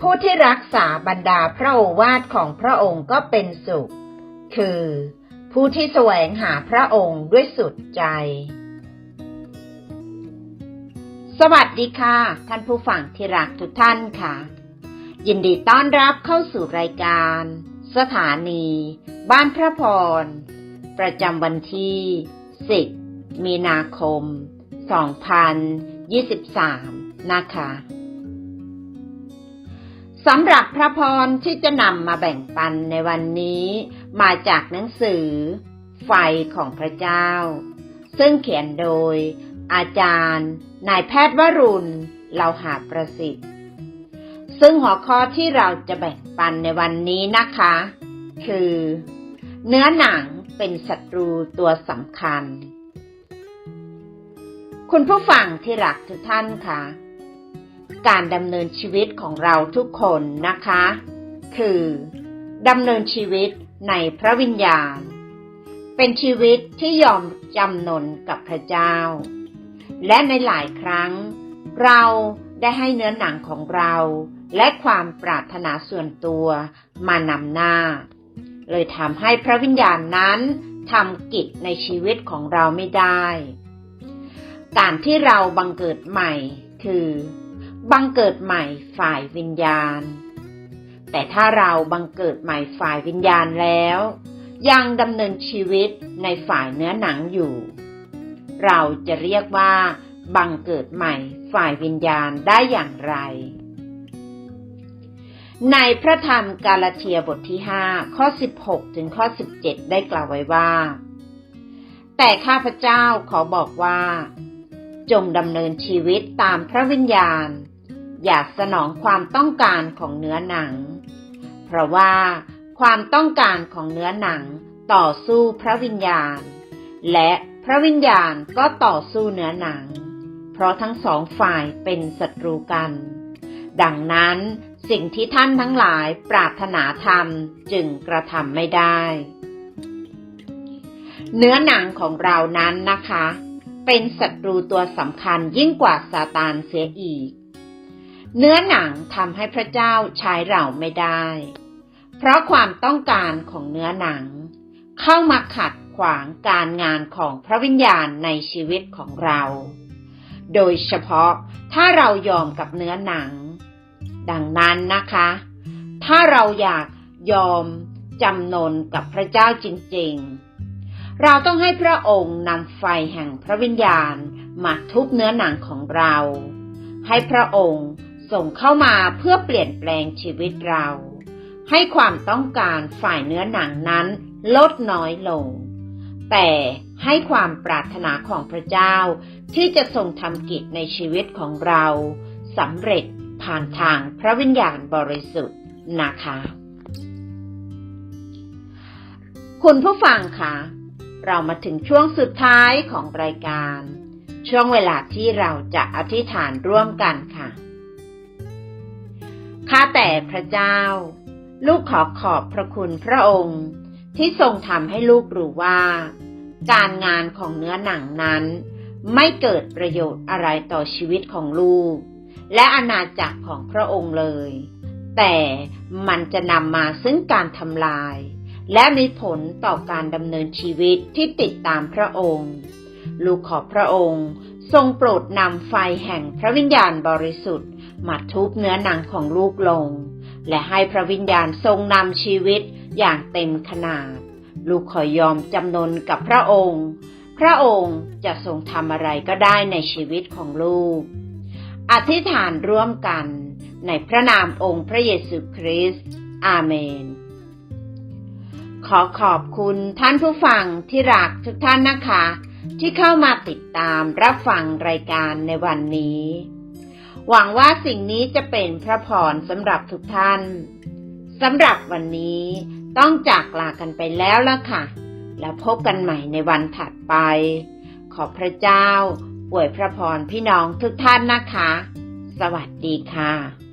ผู้ที่รักษาบรรดาพระโอวาทของพระองค์ก็เป็นสุข คือ ผู้ที่แสวงหาพระองค์ด้วยสุดใจ สวัสดีค่ะ ท่านผู้ฟังที่รักทุกท่านค่ะ ยินดีต้อนรับเข้าสู่รายการ สถานี บ้านพระพร ประจำวันที่ 10 มีนาคม 23 นะคะสำหรับพระพรที่จะนำมาแบ่งปันในวันนี้ มาจากหนังสือ ไฟของพระเจ้า ซึ่งเขียนโดย อาจารย์นายแพทย์วรุณเลาหาประสิทธิ์ ซึ่งหัวข้อที่เราจะแบ่งปันในวันนี้นะคะ คือ เนื้อหนังเป็นศัตรูตัวสำคัญ คุณผู้ฟังที่รักทุกท่านคะการดำเนินชีวิตของเราทุกคนนะคะ คือดำเนินชีวิตในพระวิญญาณ เป็นชีวิตที่ยอมจำนนกับพระเจ้า และในหลายครั้ง เราได้ให้เนื้อหนังของเรา และความปรารถนาส่วนตัวมานำหน้า เลยทำให้พระวิญญาณนั้นทำกิจในชีวิตของเราไม่ได้ การที่เราบังเกิดใหม่ คือ บังเกิดใหม่ฝ่ายวิญญาณ แต่ถ้าเราบังเกิดใหม่ฝ่ายวิญญาณแล้ว ยังดำเนินชีวิตในฝ่ายเนื้อหนังอยู่ เราจะเรียกว่า บังเกิดใหม่ฝ่ายวิญญาณได้อย่างไร ในพระธรรมกาลาเทียบทที่5ข้อ 16 ถึงข้อ 17 ได้กล่าวไว้ว่าแต่ข้าพเจ้าขอบอกว่า จงดำเนินชีวิตตามพระวิญญาณ อย่าสนองความต้องการของเนื้อหนัง เพราะว่าความต้องการของเนื้อหนังต่อสู้พระวิญญาณ และพระวิญญาณก็ต่อสู้เนื้อหนัง เพราะทั้งสองฝ่ายเป็นศัตรูกัน ดังนั้นสิ่งที่ท่านทั้งหลายปรารถนาทำจึงกระทำไม่ได้ เนื้อหนังของเรานั้นนะคะ เป็นศัตรูตัวสำคัญยิ่งกว่าซาตานเสียอีก เนื้อหนังทำให้พระเจ้าใช้เราไม่ได้ เพราะความต้องการของเนื้อหนัง เข้ามาขัดขวางการงานของพระวิญญาณในชีวิตของเรา โดยเฉพาะถ้าเรายอมกับเนื้อหนัง ดังนั้นนะคะ ถ้าเราอยากยอมจำนนกับพระเจ้าจริง ๆ เราต้องให้พระองค์นำไฟแห่งพระวิญญาณมาทุบเนื้อหนังของเรา ให้พระองค์ส่งเข้ามาเพื่อเปลี่ยนแปลงชีวิตเรา ให้ความต้องการฝ่ายเนื้อหนังนั้นลดน้อยลง แต่ให้ความปรารถนาของพระเจ้าที่จะทรงทำกิจในชีวิตของเราสำเร็จผ่านทางพระวิญญาณบริสุทธิ์นะคะ คุณผู้ฟังคะ เรามาถึงช่วงสุดท้ายของรายการ ช่วงเวลาที่เราจะอธิษฐานร่วมกันค่ะ ข้าแต่พระเจ้า ลูกขอขอบพระคุณพระองค์ ที่ทรงทำให้ลูกรู้ว่า การงานของเนื้อหนังนั้น ไม่เกิดประโยชน์อะไรต่อชีวิตของลูก และอาณาจักรของพระองค์เลย แต่มันจะนำมาซึ่งการทำลาย และมีผลต่อการดำเนินชีวิตที่ติดตามพระองค์ ลูกขอพระองค์ ทรงโปรดนำไฟแห่งพระวิญญาณบริสุทธิ์มาทุบเนื้อหนังของลูกลง และให้พระวิญญาณทรงนำชีวิตอย่างเต็มขนาด ลูกขอยอมจำนนกับพระองค์ พระองค์จะทรงทำอะไรก็ได้ในชีวิตของลูก อธิษฐานร่วมกันในพระนามองค์พระเยซูคริสต์อาเมน ขอขอบคุณท่านผู้ฟังที่รักทุกท่านนะคะ ที่เข้ามาติดตามรับฟังรายการในวันนี้ หวังว่าสิ่งนี้จะเป็นพระพรสำหรับทุกท่านสำหรับวันนี้ต้องจากลากันไปแล้วละค่ะ แล้วพบกันใหม่ในวันถัดไป ขอพระเจ้าอวยพระพรพี่น้องทุกท่านนะคะ สวัสดีค่ะ